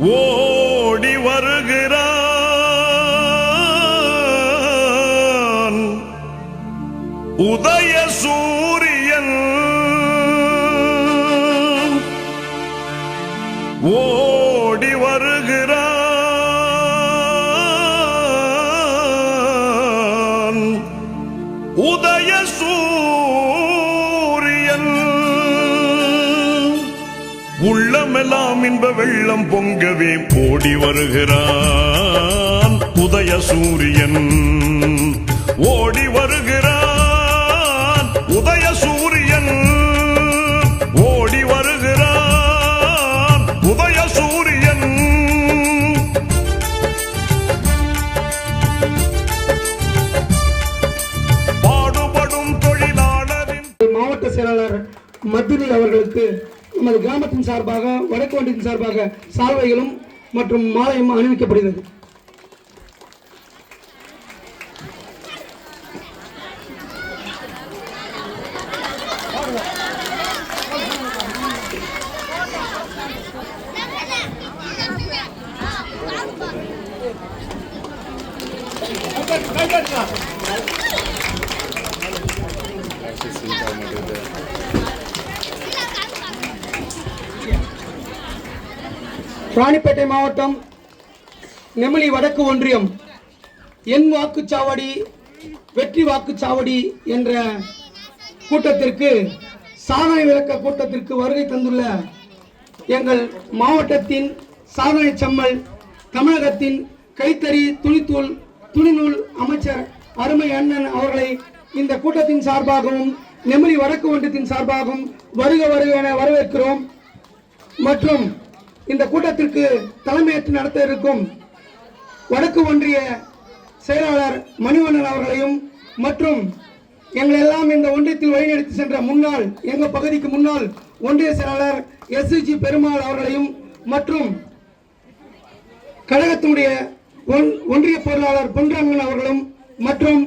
ஓடி வருகிறார். வெள்ளம் பொங்கவே ஓடி வருகிறான் உதய சூரியன். ஓடி வருகிறான் உதய சூரியன். ஓடி வருகிறான் உதய சூரியன். பாடுபடும் தொழிலாளரின் மாவட்ட செயலாளர் மதுரை அவர்களுக்கு நமது கிராமத்தின் சார்பாக வடக்கு ஒன்றியத்தின் சார்பாக சால்வைகளும் மற்றும் மாலையும் அணிவிக்கப்படுகிறது. ராணிப்பேட்டை மாவட்டம் நெமிலி வடக்கு ஒன்றியம். என் வாக்குச்சாவடி வெற்றி வாக்குச்சாவடி என்ற கூட்டத்திற்கு சாதனை விளக்க கூட்டத்திற்கு வருகை தந்துள்ள எங்கள் மாவட்டத்தின் சாதனை செம்மல் தமிழகத்தின் கைத்தறி துணித்தூள் துணிநூல் அமைச்சர் அருமை அண்ணன் அவர்களை இந்த கூட்டத்தின் சார்பாகவும் நெமிலி வடக்கு ஒன்றியத்தின் சார்பாகவும் வருக வருக என வரவேற்கிறோம். மற்றும் இந்த கூட்டத்திற்கு தலைமையேற்று நடத்த இருக்கும் வடக்கு ஒன்றிய செயலாளர் மணிவண்ணன் அவர்களையும் மற்றும் எங்களை எல்லாம் இந்த ஒன்றியத்தில் வழிநடத்தி சென்ற முன்னாள் எங்க பகுதிக்கு முன்னாள் ஒன்றிய செயலாளர் எஸ்ஜி பெருமாள் அவர்களையும் மற்றும் கழகத்தினுடைய ஒன்- ஒன்றிய பொருளாளர் பொன்ரங்கன் அவர்களும் மற்றும்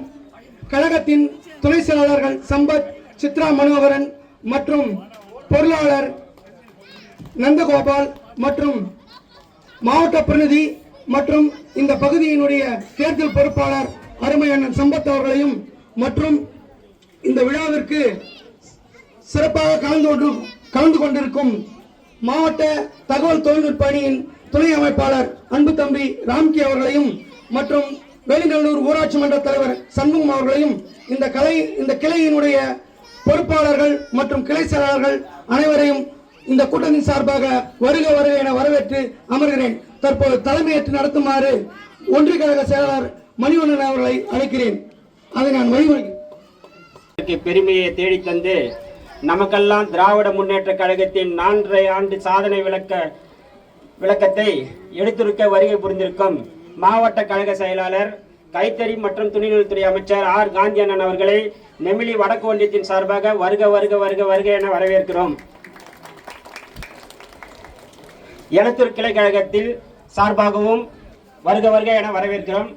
கழகத்தின் துணை செயலாளர்கள் சம்பத் சித்ரா மனோகரன் மற்றும் பொருளாளர் நந்தகோபால் மற்றும் மாவட்ட பிரதிநிதி மற்றும் இந்த பகுதியினுடைய தேர்தல் பொறுப்பாளர் அருமை அண்ணன் சம்பத் அவர்களையும் மற்றும் இந்த விழாவிற்கு சிறப்பாக கலந்து கொண்டு கலந்து கொண்டிருக்கும் மாவட்ட தகவல் தொழில்நுட்ப அணியின் துணை அமைப்பாளர் அன்பு தம்பி ராம்கி அவர்களையும் மற்றும் வேலிநல்லூர் ஊராட்சி மன்ற தலைவர் சண்முகம் அவர்களையும் இந்த கலை இந்த கிளையினுடைய பொறுப்பாளர்கள் மற்றும் கிளை செயலாளர்கள் அனைவரையும் இந்த கூட்டணி சார்பாக வருக வருக என வரவேற்று அமர்கிறேன். தற்போது தலைமையேற்று நடத்துமாறு ஒன்றிய கழக செயலாளர் மணிவண்ணன் அவர்களை அழைக்கிறேன். அதை நான் வழிமொழிகிறேன் பெருமையை தேடித் தந்து நமக்கெல்லாம் திராவிட முன்னேற்ற கழகத்தின் நான்கரை ஆண்டு சாதனை விளக்க விளக்கத்தை எடுத்துரைக்க வருகை புரிந்திருக்கும் மாவட்ட கழக செயலாளர் கைத்தறி மற்றும் துணிநூல்துறை அமைச்சர் ஆர். காந்தி அண்ணன் அவர்களை நெமிலி வடக்கு ஒன்றியத்தின் சார்பாக வருக வருக வருக வருக என வரவேற்கிறோம். எழுத்தூர் கிளை கழகத்தில் சார்பாகவும் வருக வருக என வரவேற்கிறோம்.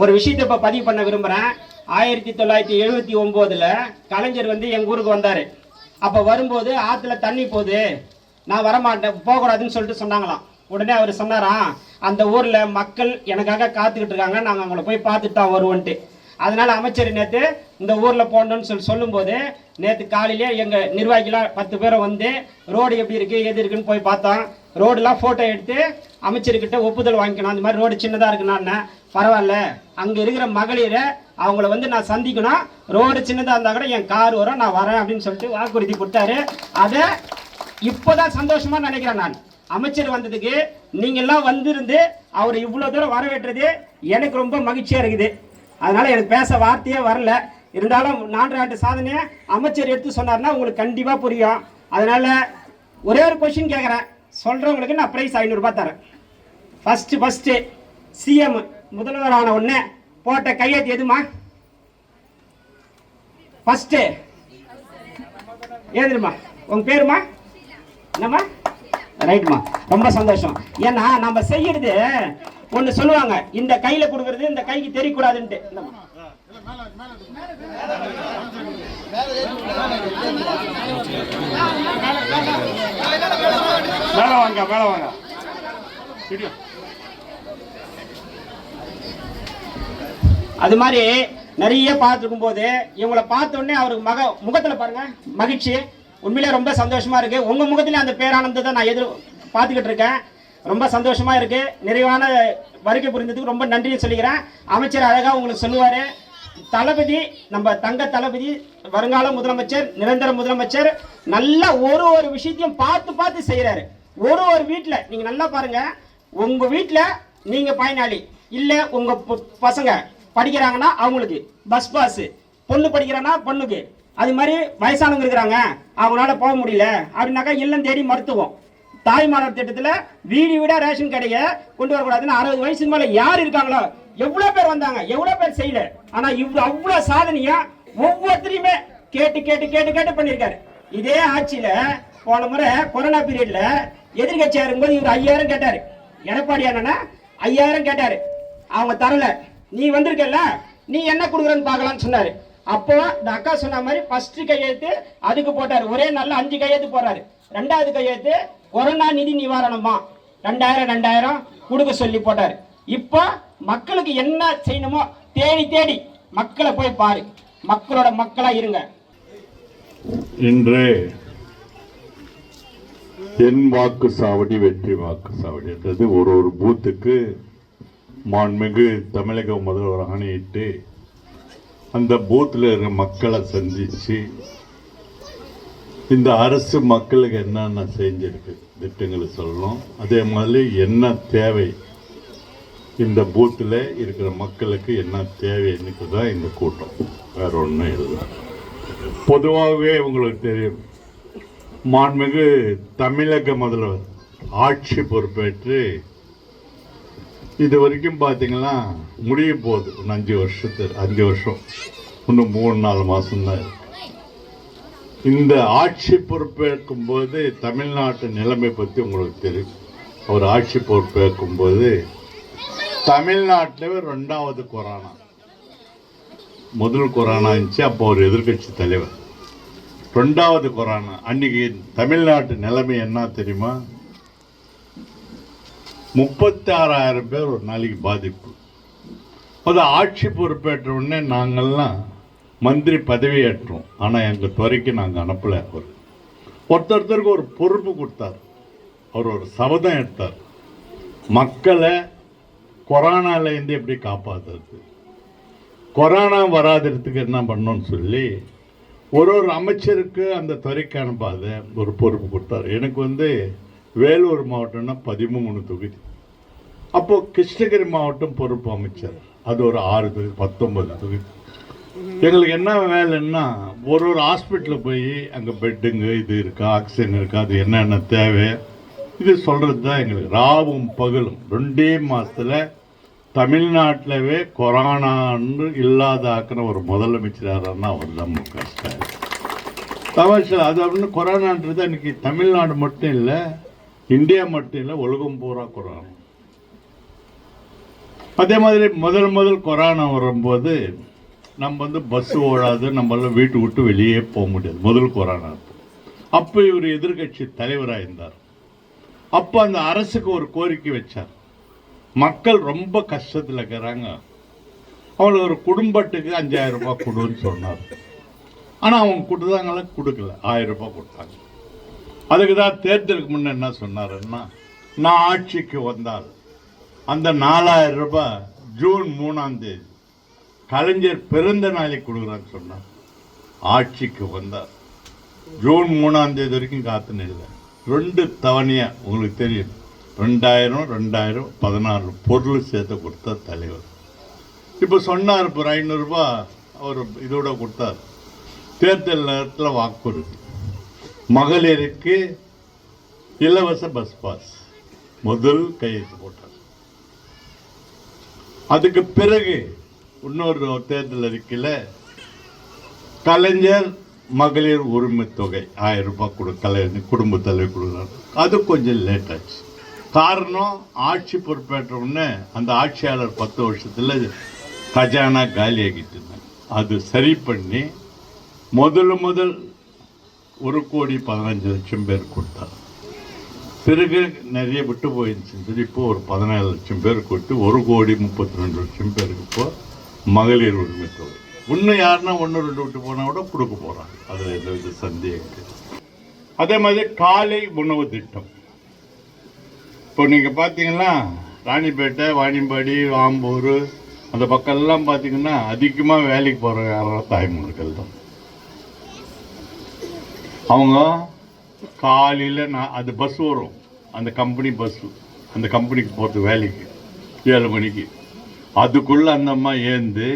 ஒரு விஷயத்தை இப்போ பதிவு பண்ண விரும்புகிறேன் ஆயிரத்தி தொள்ளாயிரத்தி எழுபத்தி ஒம்போதில் கலைஞர் வந்து எங்கள் ஊருக்கு வந்தார். அப்போ வரும்போது ஆற்றுல தண்ணி போகுது. நான் வரமாட்டேன் போகக்கூடாதுன்னு சொல்லிட்டு சொன்னாங்களாம். உடனே அவர் சொன்னாராம் அந்த ஊரில் மக்கள் எனக்காக காத்துக்கிட்டு இருக்காங்க நாங்கள் அவங்கள போய் பார்த்துட்டு தான் வருவோன்ட்டு. அதனால் அமைச்சர் நேற்று இந்த ஊரில் போடணும்னு சொல்லி சொல்லும்போது நேற்று காலையிலே எங்கள் நிர்வாகிகளாம் பத்து பேரை வந்து ரோடு எப்படி இருக்குது எது இருக்குன்னு போய் பார்த்தோம். ரோடெலாம் ஃபோட்டோ எடுத்து அமைச்சர்கிட்ட ஒப்புதல் வாங்கிக்கணும். அந்த மாதிரி ரோடு சின்னதாக இருக்குன்னா பரவாயில்ல. அங்கே இருக்கிற மகளிரை அவங்கள வந்து நான் சந்திக்கணும். ரோடு சின்னதாக இருந்தால் கூட என் கார் வரும் நான் வரேன் அப்படின்னு சொல்லிட்டு வாக்குறுதி கொடுத்தாரு. அதை இப்போதான் சந்தோஷமா நினைக்கிறேன் நான். அமைச்சர் வந்ததுக்கு நீங்கள்லாம் வந்திருந்து அவர் இவ்வளோ தூரம் வரவேற்றது எனக்கு ரொம்ப மகிழ்ச்சியாக இருக்குது. அதனால எனக்கு பேச வார்த்தையே வரல. இருந்தாலும் நான்கு ஆண்டு சாதனையை அமைச்சர் எடுத்து சொன்னார்னா உங்களுக்கு கண்டிப்பாக புரியும். அதனால ஒரே ஒரு கொஷின் கேட்குறேன் சொல்கிறவங்களுக்கு நான் ப்ரைஸ் ஐநூறுரூபா தரேன். ஃபஸ்ட்டு ஃபஸ்ட்டு சிஎம் முதல்வர் ஆன உடனே போட்ட கையெழுத்து எதுமா? ஃபஸ்ட்டு ஏதுமா உங்க பேருமா? என்னம்மா? ரைட்மா ரொம்ப சந்தோஷம் ஏன்னா நம்ம செய்யறது ஒண்ணு சொல்லுவாங்க இந்த கையில கொடுக்கறது இந்த கைக்கு தெரியக்கூடாதுன்ட்டு. மேல வாங்க மேல வாங்க. அது மாதிரி நிறைய பார்த்துருக்கும் போது இவங்கள பார்த்த உடனே அவருக்கு மக முகத்துல பாருங்க மகிழ்ச்சி உண்மையிலே ரொம்ப சந்தோஷமா இருக்கு. உங்க முகத்தில் அந்த பேரானந்தத்தை நான் எதிர் பார்த்துக்கிட்டு இருக்கேன். ரொம்ப சந்தோஷமா இருக்கு. நிறைவான வருகை புரிந்ததுக்கு ரொம்ப நன்றியை சொல்லிக்கிறேன். அமைச்சர் அழகா உங்களுக்கு சொல்லுவார். தளபதி நம்ம தங்க தளபதி வருங்கால முதலமைச்சர் நிரந்தர முதலமைச்சர் நல்லா ஒரு ஒரு விஷயத்தையும் பார்த்து பார்த்து செய்கிறாரு ஒரு ஒரு வீட்டில் நீங்கள் நல்லா பாருங்கள் உங்கள் வீட்டில் நீங்கள் பயனாளி இல்லை உங்கள் பசங்க படிக்கிறாங்கன்னா அவங்களுக்கு பஸ் பாஸு பொண்ணு படிக்கிறான்னா பொண்ணுக்கு. அது மாதிரி வயசானவங்க இருக்கிறாங்க. அவங்களால போக முடியல. அப்படின்னாக்கா இல்லம் தேடி மருத்துவம். தாய்மாரர் திட்டத்தில் வீடு வீடாக ரேஷன் கடையை கொண்டு வரக்கூடாதுன்னு அறுபது வயசுக்கு மேலே யார் இருக்காங்களோ எவ்வளோ பேர் வந்தாங்க எவ்வளோ பேர் செய்யல. ஆனால் இவ்வளோ அவ்வளோ சாதனையா ஒவ்வொருத்தரையுமே கேட்டு கேட்டு கேட்டு கேட்டு பண்ணியிருக்காரு. இதே ஆட்சியில் போன முறை கொரோனா பீரியடில் எதிர்கட்சியாக இருக்கும்போது இவர் ஐயாயிரம் கேட்டார். எடப்பாடி என்னன்னா ஐயாயிரம் கேட்டார். அவங்க தரல. நீ வந்திருக்கல நீ என்ன கொடுக்குறன்னு பார்க்கலாம்னு சொன்னார். அப்போ இந்த அக்கா சொன்ன மாதிரி ஃபர்ஸ்ட் கையெழுத்து அதுக்கு போட்டார். ஒரே நாளில் அஞ்சு கையெழுத்து போறாரு ரெண்டாவது கையெழுத்து கொரோனா நிதி நிவாரணமா ரெண்டாயிரம் ரெண்டாயிரம் கொடுக்க சொல்லி போட்டார். இப்போ மக்களுக்கு என்ன செய்யணுமோ தேடி தேடி மக்களை போய் பாரு. மக்களோட மக்களா இருங்க. இன்று என் வாக்கு சாவடி வெற்றி வாக்கு சாவடி என்றது ஒரு ஒரு பூத்துக்கு மாண்புமிகு தமிழக முதல்வர் ஆணையிட்டு அந்த பூத்தில் இருக்கிற மக்களை சந்தித்து இந்த அரசு மக்களுக்கு என்னென்ன செஞ்சிருக்கு திட்டங்களை சொல்லணும். அதே மாதிரி என்ன தேவை இந்த பூத்தில் இருக்கிற மக்களுக்கு என்ன தேவைன்னுக்கு தான் இந்த கூட்டம். வேற ஒன்றும் இல்லை. பொதுவாகவே உங்களுக்கு தெரியும் மாண்புமிகு தமிழக முதல்வர் ஆட்சி பொறுப்பேற்று இது வரைக்கும் பார்த்தீங்கன்னா முடிய போகுது. ஒன்று அஞ்சு வருஷத்து அஞ்சு வருஷம். இன்னும் மூணு நாலு மாதம்தான் இருக்கு. இந்த ஆட்சி பொறுப்பேற்கும் போது தமிழ்நாட்டு நிலைமை பற்றி உங்களுக்கு தெரியும். அவர் ஆட்சி பொறுப்பேற்கும் போது தமிழ்நாட்டில் ரெண்டாவது கொரோனா. முதல் கொரோனா இருந்துச்சு அப்போ ஒரு எதிர்க்கட்சி தலைவர். ரெண்டாவது கொரோனா. அன்னைக்கு தமிழ்நாட்டு நிலைமை என்ன தெரியுமா? முப்பத்தி ஆறாயிரம் பேர் ஒரு நாளைக்கு பாதிப்பு. அது ஆட்சி பொறுப்பேற்ற உடனே நாங்கள்லாம் மந்திரி பதவி ஏற்றோம். ஆனால் எங்கள் துறைக்கு நாங்கள் அனுப்பலை அவர். ஒருத்தருக்கு ஒரு பொறுப்பு கொடுத்தார். அவர் ஒரு சபதம் எடுத்தார். மக்களை கொரோனாலேருந்து எப்படி காப்பாற்றுறது கொரோனா வராததுக்கு என்ன பண்ணோன்னு சொல்லி ஒரு ஒரு அமைச்சருக்கு அந்த துறைக்கு அனுப்பாத ஒரு பொறுப்பு கொடுத்தார். எனக்கு வந்து வேலூர் மாவட்டம்னா பதிமூணு தொகுதி. அப்போது கிருஷ்ணகிரி மாவட்டம் பொறுப்பு அமைச்சர். அது ஒரு ஆறு தொகுதி பத்தொன்பது தொகுதி. எங்களுக்கு என்ன வேலைன்னா ஒரு ஒரு ஹாஸ்பிட்டலில் போய் அங்கே பெட்டுங்க இது இருக்கா ஆக்சிஜன் இருக்கா அது என்னென்ன தேவை இது சொல்கிறது தான் எங்களுக்கு. ராவும் பகலும் ரெண்டே மாதத்தில் தமிழ்நாட்டிலவே கொரோனான்னு இல்லாத ஆக்கின ஒரு முதலமைச்சர் யாருன்னா அவர் தான் மு க ஸ்டாலின். அது அப்படின்னு கொரோனான்றது இன்றைக்கி தமிழ்நாடு மட்டும் இல்லை இந்தியா மட்டும் இல்லை உலகம் பூரா கொரோனா. அதே மாதிரி முதல் முதல் கொரோனா வரும்போது நம்ம வந்து பஸ் ஓடாது நம்மளால் வீட்டு விட்டு வெளியே போக முடியாது. முதல் கொரோனா அப்போ. இவர் எதிர்க்கட்சி தலைவராக இருந்தார். அப்போ அந்த அரசுக்கு ஒரு கோரிக்கை வச்சார். மக்கள் ரொம்ப கஷ்டத்தில் இருக்கிறாங்க. அவங்களுக்கு ஒரு குடும்பத்துக்கு அஞ்சாயிரம் ரூபாய் கொடுன்னு சொன்னார். ஆனால் அவங்க கொடுத்தாங்களா? கொடுக்கல. ஆயிரம் ரூபாய் கொடுத்தாங்க. அதுக்கு தான் தேர்தலுக்கு முன்ன என்ன சொன்னாருன்னா நான் ஆட்சிக்கு வந்தால் அந்த நாலாயிரம் ரூபாய் ஜூன் மூணாம் தேதி கலைஞர் பிறந்த நாளைக்கு கொடுக்குறான்னு சொன்னார். ஆட்சிக்கு வந்தார். ஜூன் மூணாம் தேதி வரைக்கும் காத்துன்னு இல்லை ரெண்டு தவணையாக உங்களுக்கு தெரியும். ரெண்டாயிரம் ரெண்டாயிரம் பதினாறு பொருள் சேர்த்து கொடுத்த தலைவர். இப்போ சொன்னார் இப்போ ஒரு ஐநூறுரூபா அவர் இதோட கொடுத்தார். தேர்தல் நேரத்தில் வாக்குறுதி. மகளிருக்கு இலவச பஸ் பாஸ் முதல் கையெழுத்து போட்டார். அதுக்கு பிறகு இன்னொரு தேர்தல் அறிக்கையில் கலைஞர் மகளிர் உரிமை தொகை ஆயிரம் ரூபாய் கொடு கலைஞர் குடும்ப தலைவர் கொடுக்குறாரு. அது கொஞ்சம் லேட் ஆச்சு. காரணம் ஆட்சி பொறுப்பேற்ற உடனே அந்த ஆட்சியாளர் பத்து வருஷத்தில் கஜானா காலியாகிட்டு இருந்தாங்க அது சரி பண்ணி முதல்ல முதல் ஒரு கோடி பதினஞ்சு லட்சம் பேர் கொடுத்தார். பிறகு நிறைய விட்டு போயிருந்துச்சு. இப்போ ஒரு பதினேழு லட்சம் பேர் கொடுத்து ஒரு கோடி முப்பத்தி ரெண்டு லட்சம் பேருக்கு இப்போ மகளிர் உரிமை தொகை. இன்னும் யாருன்னா ஒன்று ரெண்டு விட்டு போனால் கூட கொடுக்க போகிறாங்க அதில் எந்த வித சந்தேகம் அதே மாதிரி காலை உணவு திட்டம். இப்போ நீங்கள் பார்த்தீங்கன்னா ராணிப்பேட்டை வாணியம்பாடி ஆம்பூர் அந்த பக்கம்லாம் பார்த்தீங்கன்னா அதிகமாக வேலைக்கு போகிற யாராவது தாய்மார்கள் தான். அவங்க காலையில் நான் அது பஸ் வரும். அந்த கம்பெனி பஸ்ஸு அந்த கம்பெனிக்கு போகிறது வேலைக்கு. ஏழு மணிக்கு. அதுக்குள்ளே அந்த அம்மா ஏந்து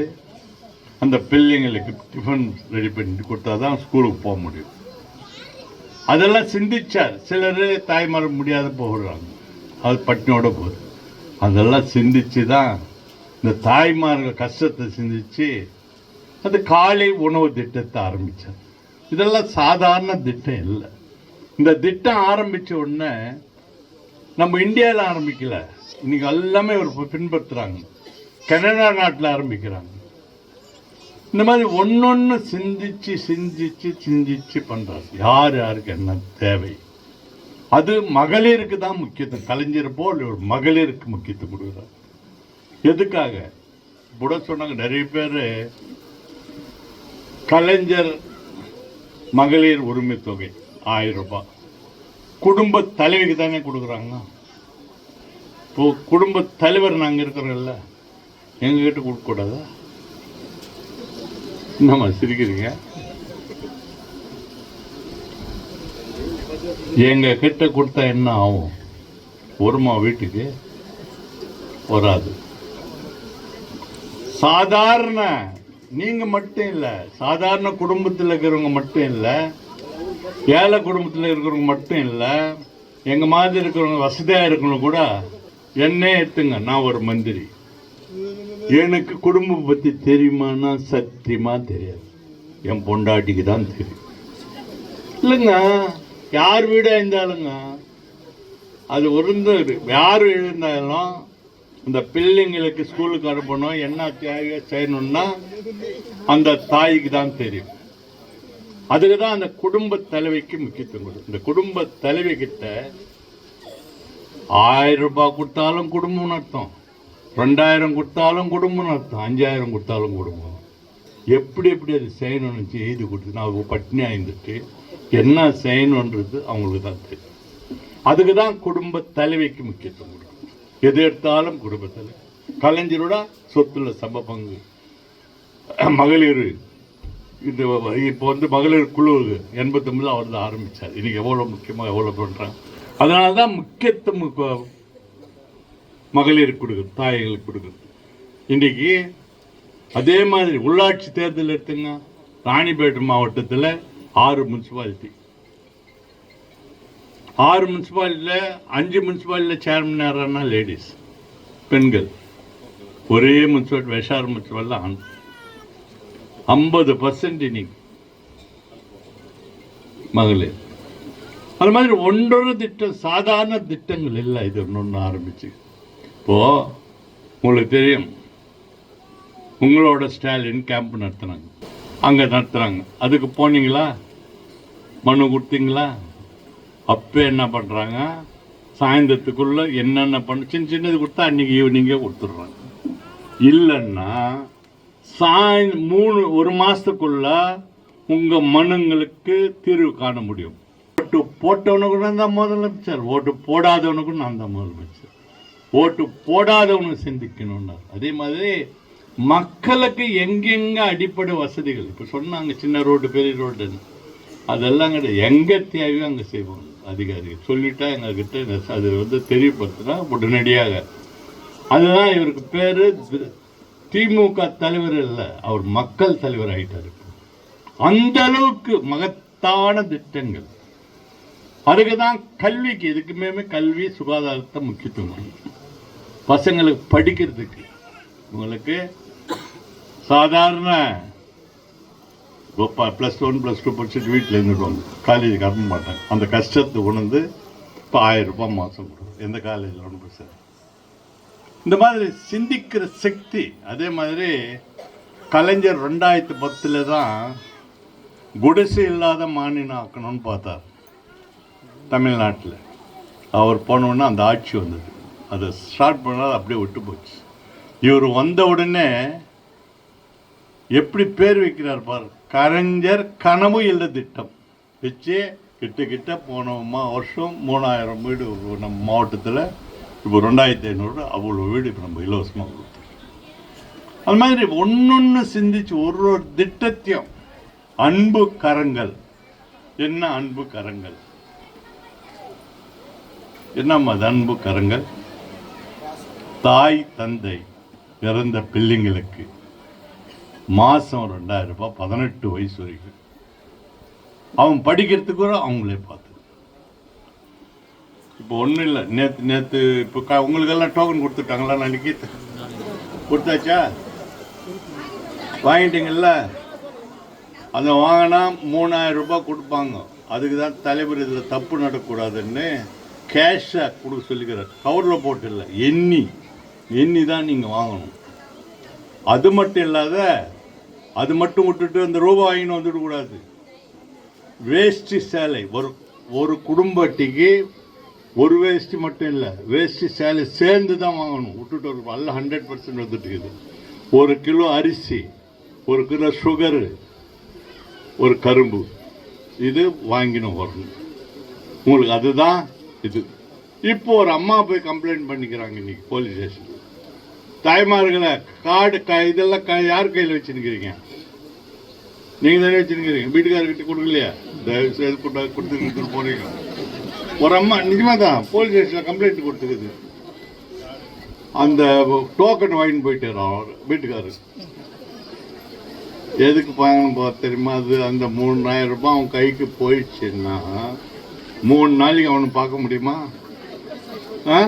அந்த பிள்ளைங்களுக்கு டிஃபன் ரெடி பண்ணிட்டு கொடுத்தா தான் ஸ்கூலுக்கு போக முடியும். அதெல்லாம் சிந்திச்சார். சிலர் தாய்மார முடியாத போகிறாங்க. அது பட்டினியோட போகுது. அதெல்லாம் சிந்திச்சு தான் இந்த தாய்மார்கள் கஷ்டத்தை சிந்திச்சு அது காலை உணவு திட்டத்தை ஆரம்பித்தார் இதெல்லாம் சாதாரண திட்டம் இல்லை. இந்த திட்டம் ஆரம்பித்த உடனே நம்ம இந்தியாவில் ஆரம்பிக்கல. இன்னைக்கு எல்லாமே ஒரு பின்பற்றுறாங்க. கனடா நாட்டில் ஆரம்பிக்கிறாங்க. இந்த மாதிரி ஒன்னொன்னு சிந்திச்சு சிந்திச்சு சிந்திச்சு பண்ணுறாங்க யார் யாருக்கு என்ன தேவை? அது மகளிருக்கு தான் முக்கியத்துவம். கலைஞர் போல் ஒரு மகளிருக்கு முக்கியத்துவம் கொடுக்குறாரு. எதுக்காக? கூட சொன்னாங்க நிறைய பேர் கலைஞர் மகளிர் உரிமை தொகை ஆயிரம் ரூபாய். குடும்ப தலைவிக்கு தானே கொடுக்குறாங்க இப்போ குடும்ப தலைவர் நாங்கள் இருக்கிறோம்ல எங்ககிட்ட கொடுக்கக்கூடாதா? என்னம்மா சிரிக்கிறீங்க? எங்க கிட்ட கொடுத்தா என்ன ஆகும்? ஒருமா வீட்டுக்கு? வராது. சாதாரண நீங்க மட்டும் இல்லை சாதாரண குடும்பத்தில் இருக்கிறவங்க மட்டும் இல்லை ஏழை குடும்பத்தில் இருக்கிறவங்க மட்டும் இல்லை எங்க மாதிரி இருக்கிறவங்க வசதியாக இருக்கிறவங்க கூட என்னே எடுத்துங்க நான் ஒரு மந்திரி. எனக்கு குடும்பம் பற்றி தெரியுமான்னா சத்தியமா தெரியாது. என் பொண்டாட்டிக்கு தான் தெரியும். இல்லைங்க யார் வீடாக இருந்தாலுங்க அது உருந்து யார் இருந்தாலும் இந்த பிள்ளைங்களுக்கு ஸ்கூலுக்கு அனுப்பணும் என்ன தேவையோ செய்யணும்னா அந்த தாய்க்கு தான் தெரியும். அதுக்கு தான் அந்த குடும்ப தலைவிக்கு முக்கியத்துவம் கொடுக்கும். இந்த குடும்ப தலைவி கிட்ட ஆயிரம் ரூபாய் கொடுத்தாலும் குடும்பம்னு அர்த்தம். ரெண்டாயிரம் கொடுத்தாலும் குடும்பம்னு அர்த்தம். அஞ்சாயிரம் கொடுத்தாலும் குடும்பம். எப்படி எப்படி அது செய்யணும்னு செய்து கொடுத்து நான் அவங்க பட்னியாக இருந்துட்டு என்ன செய்யணுன்றது அவங்களுக்கு தான் தெரியும். அதுக்கு தான் குடும்ப தலைவிக்கு முக்கியத்துவம் கொடுக்கும். எது எடுத்தாலும் குடும்பத்தில். கலைஞரோட சொத்துல சம பங்கு. மகளிர் இது இப்போ வந்து மகளிர் குழு எண்பத்தொம்பது அவர் தான் ஆரம்பித்தார் இன்றைக்கி எவ்வளோ முக்கியமாக எவ்வளோ பண்ணுறாங்க அதனால தான் முக்கியத்துவம் இப்போ மகளிருக்கு கொடுக்குறது தாயங்களுக்கு கொடுக்குறது. இன்றைக்கி அதே மாதிரி உள்ளாட்சி தேர்தல் எடுத்துங்க ராணிப்பேட்டை மாவட்டத்தில் ஆறு முனிசிபாலிட்டி ஆறு முனிசிபாலிட்டியில் அஞ்சு முனிசிபாலிட்டியில் சேர்மன் யாரானா லேடிஸ் பெண்கள். ஒரே முனிசிபாலிட்டி விஷார் முனிசிபாலிட்டியில் ஆண். ஐம்பது பர்சன்ட் இன்னைக்கு மகளிர். அது மாதிரி ஒன்றொரு திட்டம் சாதாரண திட்டங்கள் இல்லை இது ஒன்று ஆரம்பிச்சு. இப்போது உங்களுக்கு தெரியும் உங்களோட ஸ்டாலின் கேம்ப் நடத்துனாங்க அங்கே நடத்துகிறாங்க அதுக்கு போனீங்களா? மனு கொடுத்தீங்களா? அப்போ என்ன பண்ணுறாங்க சாயந்தரத்துக்குள்ளே என்னென்ன பண்ண சின்ன சின்னது கொடுத்தா அன்றைக்கி ஈவினிங்கே கொடுத்துட்றாங்க. இல்லைன்னா சாய் மூணு ஒரு மாதத்துக்குள்ள உங்கள் மனுங்களுக்கு தீர்வு காண முடியும். ஓட்டு போட்டவனுக்கு நான் தான் முதலமைச்சர். ஓட்டு போடாதவனுக்கும் நான் தான் முதலமைச்சர். ஓட்டு போடாதவனுக்கு சிந்திக்கணும்னார். அதே மாதிரி மக்களுக்கு எங்கெங்க அடிப்படை வசதிகள்? இப்போ சொன்னாங்க சின்ன ரோடு பெரிய ரோடுன்னு அதெல்லாம் கிடையாது. எங்கே தேவையோ அங்கே செய்வாங்க. அதிகாரிகள் சொல்லிட்டா எங்ககிட்ட அது வந்து தெரியப்படுத்தினா உடனடியாக. அதுதான் இவருக்கு பேர் திமுக தலைவர் இல்லை அவர் மக்கள் தலைவர் ஆகிட்டார் அந்த அளவுக்கு மகத்தான திட்டங்கள். அதுக்கு தான் கல்விக்கு எதுக்குமே கல்வி சுகாதாரத்தை முக்கியத்துவம் பசங்களுக்கு படிக்கிறதுக்கு உங்களுக்கு சாதாரண ப்ளஸ் ஒன் ப்ளஸ் டூ படிச்சுட்டு வீட்டில் இருந்துடுவாங்க காலேஜுக்கு அனுப்ப மாட்டாங்க அந்த கஷ்டத்தை உணர்ந்து இப்போ ஆயிரம் ரூபாய் மாதம் கொடுக்கும் எந்த காலேஜில் ஒன்று போய் இந்த மாதிரி சிந்திக்கிற சக்தி அதே மாதிரி கலைஞர் ரெண்டாயிரத்தி பத்தில் தான் குடிசை இல்லாத மாநிலம் ஆக்கணும்னு பார்த்தார். தமிழ்நாட்டில். அவர் போனோடனே அந்த ஆட்சி வந்தது. அதை ஸ்டார்ட் பண்ணால் அப்படியே விட்டு போச்சு. இவர் வந்த உடனே எப்படி பேர் வைக்கிறார் பார் கலைஞர் கனவு இல்ல திட்டம். வச்சு கிட்ட கிட்ட போன மா வருஷம் மூணாயிரம் வீடு நம்ம மாவட்டத்தில் இப்போ ரெண்டாயிரத்தி ஐநூறு அவ்வளோ வீடு இப்போ நம்ம இலவசமாக கொடுத்துருக்கோம் அது மாதிரி ஒன்று சிந்திச்சு ஒரு ஒரு திட்டத்தையும் அன்பு கரங்கள். என்ன அன்பு கரங்கள்? என்னம்மா அது அன்பு கரங்கள்? தாய் தந்தை பிறந்த பிள்ளைங்களுக்கு மாதம் ரெண்டாயிரம் ரூபாய் பதினெட்டு வயசு வரைக்கும். அவன் படிக்கிறதுக்கு கூட அவங்களே பார்த்து. இப்போ ஒன்றும் இல்லை. நேற்று நேற்று இப்போ க உங்களுக்கெல்லாம் டோக்கன் கொடுத்துட்டாங்களா? நாளைக்கு கொடுத்தாச்சா? வாங்கிட்டீங்கல்ல? அதை வாங்கினா மூணாயிரம் ரூபாய் கொடுப்பாங்க. அதுக்கு தான் தலைவர் இதில் தப்பு நடக்கூடாதுன்னு கேஷை கொடுக்க சொல்லிக்கிறார். கவரில் போட்டு இல்லை. எண்ணி எண்ணி தான் நீங்கள் வாங்கணும். அது மட்டும் இல்லாத அது மட்டும் விட்டுட்டு அந்த ரூபாய் வாங்கின்னு வந்துடக்கூடாது வேஷ்டி சேலை ஒரு ஒரு குடும்பட்டிக்கு ஒரு வேஷ்டி மட்டும் இல்லை வேஷ்டி சேலை சேர்ந்து தான் வாங்கணும். விட்டுட்டு ஒரு அல்ல ஹண்ட்ரட் பர்சன்ட் வந்துட்டு இருக்குது ஒரு கிலோ அரிசி ஒரு கிலோ சுகரு ஒரு கரும்பு. இது வாங்கினோம் வரணும். உங்களுக்கு அதுதான் இது. இப்போ ஒரு அம்மா போய் கம்ப்ளைண்ட் பண்ணிக்கிறாங்க இன்னைக்கு போலீஸ் ஸ்டேஷன் தாய்மார்களை கார்டு க இதெல்லாம் க யார் கையில் வச்சுருக்கிறீங்க? நீங்கள் தானே வச்சுருக்கிறீங்க. வீட்டுக்காரர்கிட்ட கொடுக்கலையா? தயவு செய்து கொடுத்தா கொடுத்துட்டு போறீங்க. ஒரு அம்மா நிஜமாக தான் போலீஸ் ஸ்டேஷனில் கம்ப்ளைண்ட் கொடுத்துருக்குது அந்த டோக்கன் வாங்கிட்டு போயிட்டார் அவர் வீட்டுக்காரர். எதுக்கு வாங்கணும் போ தெரியுமா? அது அந்த மூணாயிரம் ரூபாய் அவன் கைக்கு போயிடுச்சுன்னா மூணு நாளைக்கு அவனை பார்க்க முடியுமா? ஆ?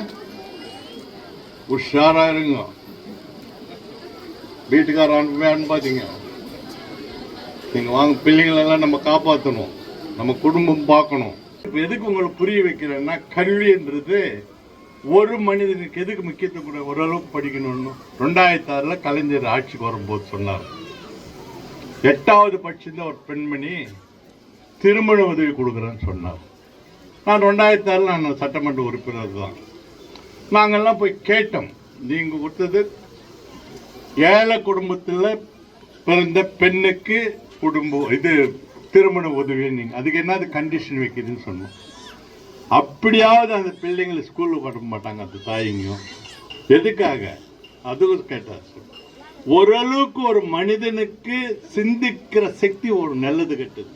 உஷாரா இருங்க. வீட்டுக்கார அனுப்பவே பார்த்தீங்க நீங்கள் வாங்க பிள்ளைங்களெல்லாம் நம்ம காப்பாற்றணும் நம்ம குடும்பம் பார்க்கணும். இப்போ எதுக்கு உங்களுக்கு புரிய வைக்கிறேன்னா கல்வின்றது ஒரு மனிதனுக்கு எதுக்கு முக்கியத்துவம் கூட ஓரளவுக்கு படிக்கணும்னு ரெண்டாயிரத்தி கலைஞர் ஆட்சிக்கு வரும்போது சொன்னார். எட்டாவது படிச்சிருந்த ஒரு பெண்மணி திருமண உதவி கொடுக்குறேன்னு சொன்னார். நான் ரெண்டாயிரத்தி ஆறில் நான் சட்டமன்ற உறுப்பினர் தான் நாங்கெல்லாம் போய் கேட்டோம். நீங்கள் கொடுத்தது ஏழை குடும்பத்தில் பிறந்த பெண்ணுக்கு குடும்பம் இது திருமண உதவி நீங்கள் அதுக்கு என்னது கண்டிஷன் வைக்கிதுன்னு சொன்னோம். அப்படியாவது அந்த பிள்ளைங்களை ஸ்கூலுக்கு போட மாட்டாங்க அந்த தாயிங்கும் எதுக்காக? அதுவும் கேட்டார் ஓரளவுக்கு ஒரு மனிதனுக்கு சிந்திக்கிற சக்தி ஒரு நல்லது கெட்டது.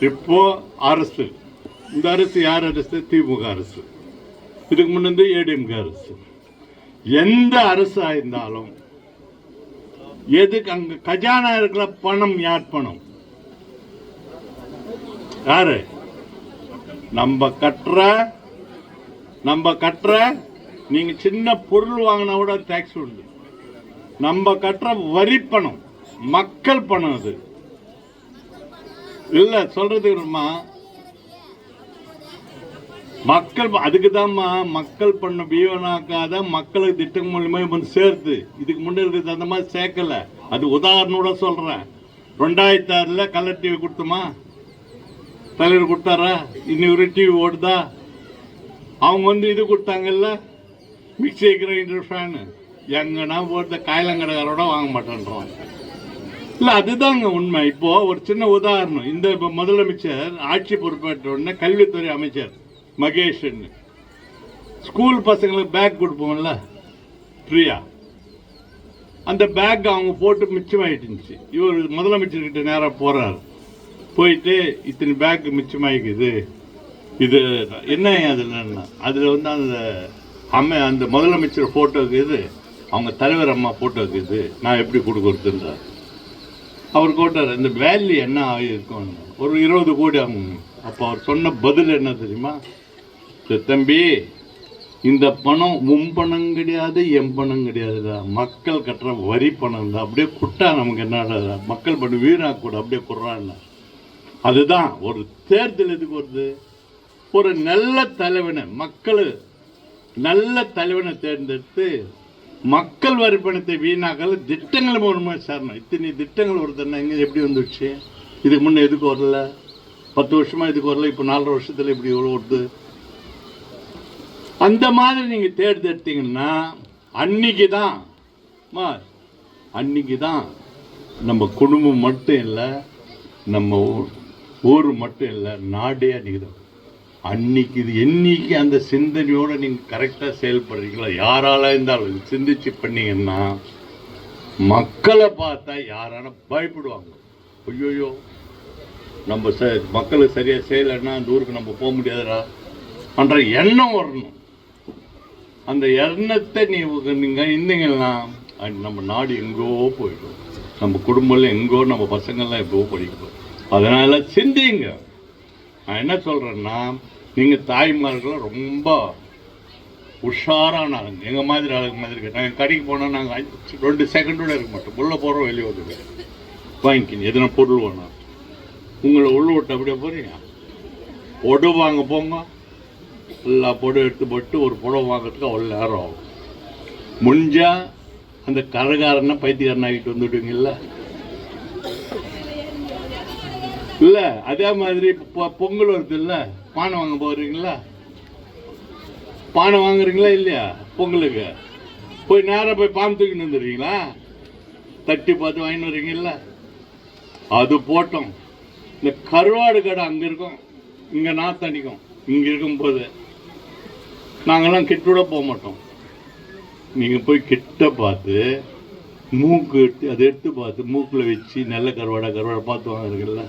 இப்போ அரசு இந்த அரசு யார் அரசு? திமுக அரசு. இதுக்கு முன்னாடி ஏடிஎம்கே அரசு. எந்த அரசாக இருந்தாலும் எதுக்கு அங்க கஜானா இருக்கிற பணம் யார் பணம்? யாரு? நம்ம கட்டுற நம்ம கட்டுற நீங்க சின்ன பொருள் வாங்கினா கூட டேக்ஸ் உண்டு. நம்ம கட்டுற வரி பணம் மக்கள் பணம் அது. இல்ல சொல்றது மக்கள் அதுக்கு மக்கள் பண்ண வீவனாக்காத மக்களுக்கு திட்டம் மூலியமா வந்து சேர்த்து இதுக்கு முன்னே இருக்கிறது அந்த மாதிரி சேர்க்கல. அது உதாரணோட சொல்றேன். ரெண்டாயிரத்தி ஆறுல கலர் டிவி கொடுத்தோமா? தலைவர் கொடுத்தாரா? இன்னொரு டிவி ஓடுதா? அவங்க வந்து இது கொடுத்தாங்கல்ல? மிக்சி கிரைண்டர் ஃபேனு எங்கன்னா போட்ட காயலங்கடைக்காரோட வாங்க மாட்டேன்றோம் இல்லை அதுதாங்க உண்மை. இப்போ ஒரு சின்ன உதாரணம். இந்த இப்போ முதலமைச்சர் ஆட்சி பொறுப்பேற்ற உடனே கல்வித்துறை அமைச்சர் மகேஷன். ஸ்கூல் பசங்களுக்கு பேக் கொடுப்போம்ல? ஃப்ரீயா அந்த பேக் அவங்க போட்டு மிச்சமாயிட்டுருந்துச்சு இவர் முதலமைச்சர்கிட்ட நேராக போகிறார் போயிட்டு இத்தனை பேக் மிச்சமாயிக்குது. இது என்ன அதில் அதில் வந்து அந்த அம்மை அந்த முதலமைச்சர் ஃபோட்டோ இருக்குது அவங்க தலைவர் அம்மா ஃபோட்டோ இருக்குது நான் எப்படி கொடுக்குறதுன்றார். அவர் கோட்டார் இந்த வேல்யூ என்ன ஆகியிருக்கும் ஒரு இருபது கோடி ஆகும் அப்போ அவர் சொன்ன பதில் என்ன தெரியுமா? தம்பி இந்த பணம் உன் பணம் கிடையாது என் பணம் கிடையாதுடா. மக்கள் கட்டுற வரி பணம் தான். அப்படியே குட்டா நமக்கு என்னடா மக்கள் பண்ணி வீணா கூட அப்படியே குடுறான்னு அதுதான் ஒரு தேர்தல் எதுக்கு வருது? ஒரு நல்ல தலைவனை மக்கள் நல்ல தலைவனை தேர்ந்தெடுத்து மக்கள் வரி பணத்தை வீணாக்கல திட்டங்கள் மூலமாக சேரணும். இத்தனை திட்டங்கள் வருதுன்னா இங்கே எப்படி வந்துடுச்சு இதுக்கு முன்னே எதுக்கு வரல? பத்து வருஷமாக இதுக்கு வரல இப்போ நாலரை வருஷத்தில் இப்படி எவ்வளோ வருது. அந்த மாதிரி நீங்கள் தேர்ந்தெடுத்தீங்கன்னா அன்னைக்கு தான் அன்னைக்கு தான் நம்ம குடும்பம் மட்டும் இல்லை நம்ம ஊர் ஊர் மட்டும் இல்லை நாடே அன்னைக்கு தான் அன்னைக்கு இது என்னைக்கு அந்த சிந்தனையோடு நீங்கள் கரெக்டாக செயல்படுறீங்களோ யாரால இருந்தாலும் சிந்திச்சு பண்ணீங்கன்னா மக்களை பார்த்தா யாரான பயப்படுவாங்க. ஐயோயோ நம்ம ச மக்களுக்கு சரியாக செய்யலைன்னா அந்த ஊருக்கு நம்ம போக முடியாதுடா. என்ற எண்ணம் வரணும். அந்த எண்ணத்தை நீ நீங்கள் இருந்தீங்கன்னா நம்ம நாடு எங்கோ போயிடும். நம்ம குடும்பம்ல எங்கோ நம்ம பசங்கள்லாம் எப்போ படிக்கும் அதனால சிந்திங்க. நான் என்ன சொல்கிறேன்னா நீங்கள் தாய்மார்கள் ரொம்ப உஷாரான ஆளுங்க. எங்கள் மாதிரி ஆளுங்க மாதிரி இருக்கு நாங்கள் கடைக்கு போனால் நாங்கள் ரெண்டு செகண்டோட இருக்க மாட்டோம். உள்ளே போகிறோம் வெளியே வருது வாங்கிக்கிங்க. எதனா பொருள் வேணும். உங்களை உள்ள விட்டு அப்படியே போறீங்க. பொடு வாங்க போங்க. எல்லா பொடும் எடுத்து போட்டு ஒரு புடவை வாங்குறதுக்கு அவ்வளோ நேரம் ஆகும். முடிஞ்சால் அந்த கரகாரனை பைத்தியக்காரன் ஆகிட்டு வந்துடுவீங்கல்ல? இல்லை அதே மாதிரி இப்போ பொங்கல் வருது இல்லை பானை வாங்க போகிறீங்களா பானை வாங்குறீங்களா இல்லையா பொங்கலுக்கு? போய் நேராக போய் பாம்பு தூக்கிட்டு வந்துடுறீங்களா? தட்டி பார்த்து வாங்கிட்டு வர்றீங்கல்ல? அது போட்டோம். இந்த கருவாடு கடை அங்கே இருக்கும் இங்க நாத்தடிக்கும் இங்கே இருக்கும்போது. நாங்கள்லாம் கிட்டோட போக மாட்டோம். நீங்கள் போய் கிட்ட பார்த்து மூக்கு எடுத்து அதை எடுத்து பார்த்து மூக்கில் வச்சு நல்ல கருவாடை கருவாடை பார்த்து வாங்குறீங்கல்ல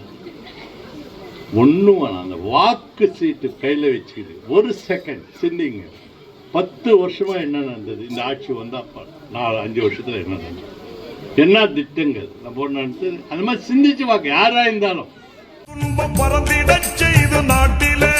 ஒன்றும் வேணாம். அந்த வாக்கு சீட்டு கையில் வச்சுக்கிது ஒரு செகண்ட் சிந்திங்க. பத்து வருஷமாக என்ன நடந்தது? இந்த ஆட்சி வந்தால் அப்போ நாலு அஞ்சு வருஷத்தில் என்ன நடந்தது? என்ன திட்டங்கள்? நம்ம ஒண்ணு நடந்தது அந்த மாதிரி சிந்திச்சு வாக்கு யாராக இருந்தாலும். துன்பம் செய்து நாட்டிலே